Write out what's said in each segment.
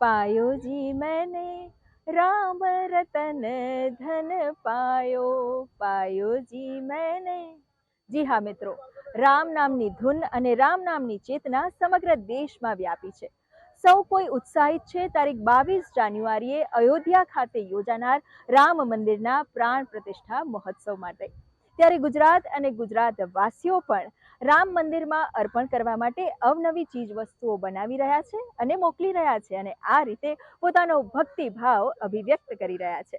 પાયો જી મેને રામ રતન ધન પાયો પાયો જી મેને જી હા મિત્રો રામ નામની ધૂન અને રામ નામની ચેતના સમગ્ર દેશમાં વ્યાપી છે. સૌ કોઈ ઉત્સાહિત છે. તારીખ બાવીસ જાન્યુઆરીએ અયોધ્યા ખાતે યોજાનાર રામ મંદિરના પ્રાણ પ્રતિષ્ઠા મહોત્સવ માટે. ત્યારે ગુજરાત અને ગુજરાત વાસીઓ પણ રામ મંદિરમાં અર્પણ કરવા માટે અવનવી ચીજ વસ્તુઓ બનાવી રહ્યા છે અને મોકલી રહ્યા છે અને આ રીતે પોતાનો ભક્તિ ભાવ અભિવ્યક્ત કરી રહ્યા છે.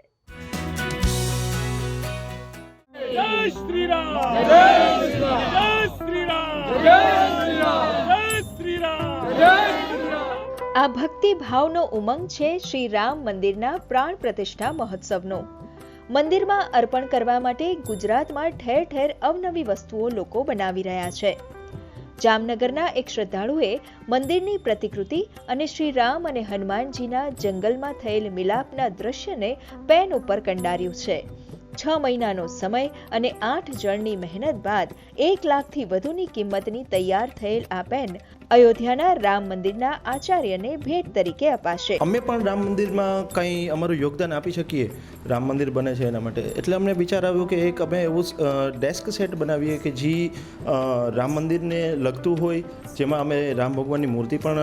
જય શ્રી રામ જય શ્રી રામ જય શ્રી રામ જય શ્રી રામ જય શ્રી રામ જય શ્રી રામ આ ભક્તિ ભાવનો ઉમંગ છે શ્રી રામ મંદિરના પ્રાણ પ્રતિષ્ઠા મહોત્સવનો. મંદિરમાં અર્પણ કરવા માટે ગુજરાતમાં ઠેર ઠેર અવનવી વસ્તુઓ લોકો બનાવી રહ્યા છે. જામનગરના એક શ્રદ્ધાળુએ મંદિરની પ્રતિકૃતિ અને શ્રી રામ અને હનુમાનજીના જંગલમાં થયેલ મિલાપના દ્રશ્યને પેન ઉપર કંડાર્યું છે. છ મહિનાનો સમય અને આઠ જણની મહેનત બાદ એક લાખથી વધુની કિંમતની તૈયાર થયેલ આ પેન અયોધ્યાના રામ મંદિરના આચાર્યને ભેટ તરીકે અપાશે. અમે પણ રામ મંદિરમાં કંઈ અમારું યોગદાન આપી શકીએ. રામ મંદિર બને છે એના માટે. એટલે અમને વિચાર આવ્યો કે એક અમે એવું ડેસ્ક સેટ બનાવીએ કે જે રામ મંદિરને લગતું હોય, જેમાં અમે રામ ભગવાનની મૂર્તિ પણ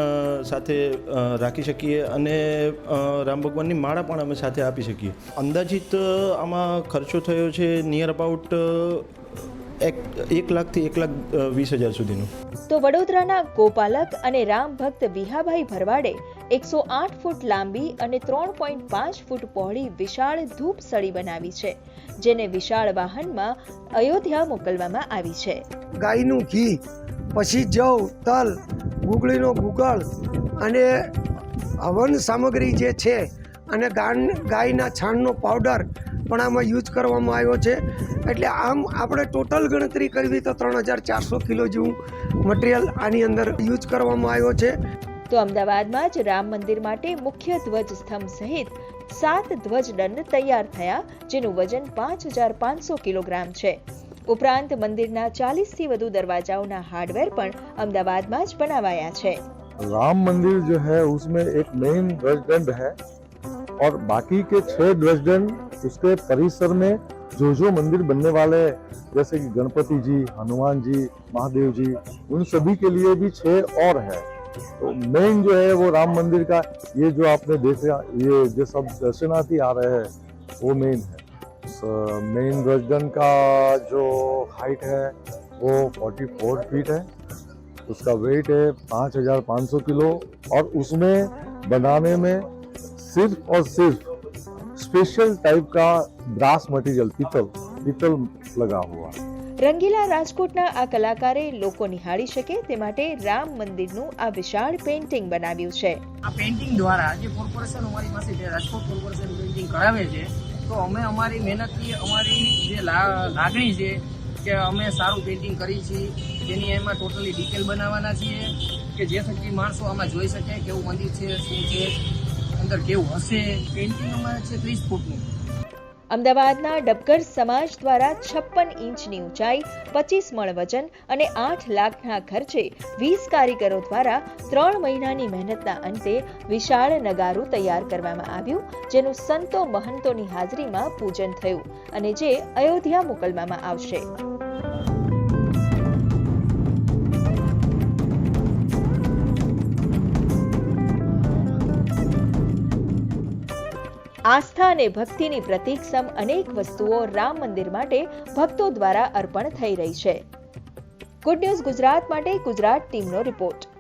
સાથે રાખી શકીએ અને રામ ભગવાનની માળા પણ અમે સાથે આપી શકીએ. અંદાજિત આમાં ખર્ચો થયો છે નિયર અબાઉટ એક એક લાખથી એક લાખ વીસ હજાર સુધીનું. તો વડોદરાના ગોપાલક અને રામ ભક્ત વિહાભાઈ ભરવાડે એકસો આઠ ફૂટ લાંબી અને ત્રણ પોઈન્ટ પાંચ ફૂટ પહોળી વિશાળ ધૂપ સળી બનાવી છે જેને વિશાળ વાહનમાં અયોધ્યા મોકલવામાં આવી છે. ગાયનું ઘી પછી જવ તલ ગુગળીનો ગુગળ અને હવન સામગ્રી જે છે અને ગાયના છાણનો પાવડર પણ આમાં યુઝ કરવામાં આવ્યો છે એટલે આમ આપણે ટોટલ ગણતરી કરવી તો ત્રણ હજાર ચારસો કિલો જેવું મટીરિયલ આની અંદર યુઝ કરવામાં આવ્યો છે તો અમદાવાદમાં જ રામ મંદિર માટે મુખ્ય ધ્વજ સ્તંભ સહિત સાત ધ્વજ દંડ તૈયાર થયા જેનું વજન પાંચ હજાર પાંચસો કિલોગ્રામ છે ઉપરાંત મંદિરના ચાલીસથી વધુ દરવાજાઓના હાર્ડવેર પણ અમદાવાદમાં જ બનાવાયા છે राम मंदिर जो है उसमें एक मेन ध्वजदंड है और बाकी के छह ध्वजदंड उसके परिसर में जो जो मंदिर बनने वाले हैं, जैसे कि गणपति जी, हनुमान जी, महादेव जी, उन सभी के लिए भी छह और है। तो मेन जो है वो राम मंदिर का, ये जो आपने देखा, ये जो सब दर्शनार्थी आ रहे हैं, वो मेन है। मेन ध्वजदंड का जो हाइट है, वो 44 फीट है। उसका वेट है पाँच हज़ार पाँच सौ किलो और उसमें बनाने में सिर्फ़ और सिर्फ़ स्पेशल टाइप का ब्रास मटेरियल पीतल पीतल लगा हुआ है રંગીલા રાજકોટના આ કલાકારે લોકો નિહાળી શકે તે માટે રામ મંદિરનું આ વિશાળ પેઇન્ટિંગ બનાવ્યું છે આ પેઇન્ટિંગ દ્વારા જે કોર્પોરેશન અમારી પાસે જે રાજકોટ કોર્પોરેશન પેઇન્ટિંગ કરાવે છે તો અમે અમારી મહેનતથી અમારી જે લા- લાગણી છે કે અમે સારું પેઇન્ટિંગ કરી છીએ જેની એમાં ટોટલી ડિટેલ બનાવવાના છીએ કે જે થકી માણસો આમાં જોઈ શકે કેવું મંદિર છે શું છે અંદર કેવું? હશે પેઇન્ટિંગ અમારે છે ત્રીસ ફૂટનું. અમદાવાદના ડબગર સમાજ દ્વારા છપ્પન ઇંચની ઊંચાઈ, પચીસ મણ વજન અને આઠ લાખના ખર્ચે વીસ કારીગરો દ્વારા ત્રણ મહિનાની મહેનતના અંતે વિશાળ નગારું તૈયાર કરવામાં આવ્યું, જેનું સંતો મહંતોની હાજરીમાં પૂજન થયું અને જે અયોધ્યા મોકલવામાં આવશે. આસ્થા અને ભક્તિની પ્રતીક સમ અનેક વસ્તુઓ રામ મંદિર માટે ભક્તો દ્વારા અર્પણ થઈ રહી છે. ગુડ ન્યૂઝ ગુજરાત માટે ગુજરાત ટીમનો રિપોર્ટ